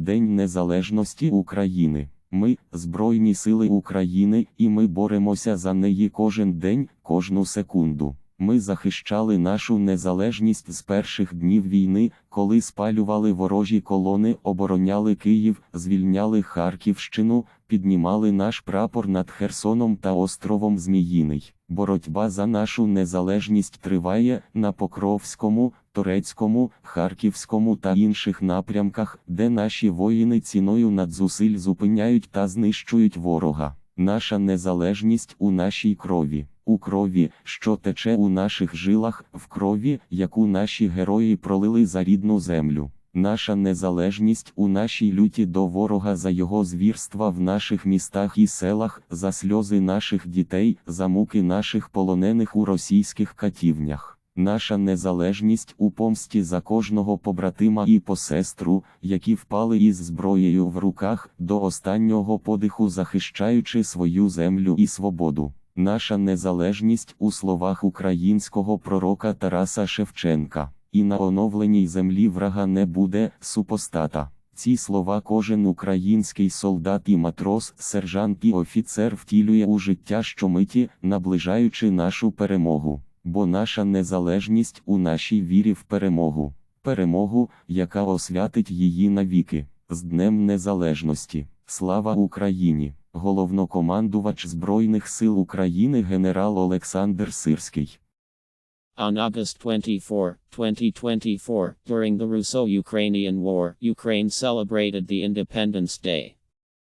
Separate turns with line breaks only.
День Незалежності України. Ми Збройні Сили України, і ми боремося за неї кожен день, кожну секунду. Ми захищали нашу незалежність з перших днів війни, коли спалювали ворожі колони, обороняли Київ, звільняли Харківщину, піднімали наш прапор над Херсоном та островом Зміїний. Боротьба за нашу незалежність триває на Покровському, Торецькому, Харківському та інших напрямках, де наші воїни ціною надзусиль зупиняють та знищують ворога. Наша незалежність у нашій крові, у крові, що тече у наших жилах, в крові, яку наші герої пролили за рідну землю. Наша незалежність у нашій люті до ворога за його звірства в наших містах і селах, за сльози наших дітей, за муки наших полонених у російських катівнях. Наша незалежність у помсті за кожного побратима і посестру, які впали із зброєю в руках до останнього подиху, захищаючи свою землю і свободу. Наша незалежність у словах українського пророка Тараса Шевченка. І на оновленій землі врага не буде супостата. Ці слова кожен український солдат і матрос, сержант і офіцер втілює у життя щомиті, наближаючи нашу перемогу. Бо наша незалежність у нашій вірі в перемогу, перемогу, яка освятить її навіки, з Днем Незалежності. Слава Україні! Головнокомандувач Збройних сил України генерал Олександр Сирський.
On August 24, 2024, during the Russo Ukrainian War, Ukraine celebrated the Independence Day.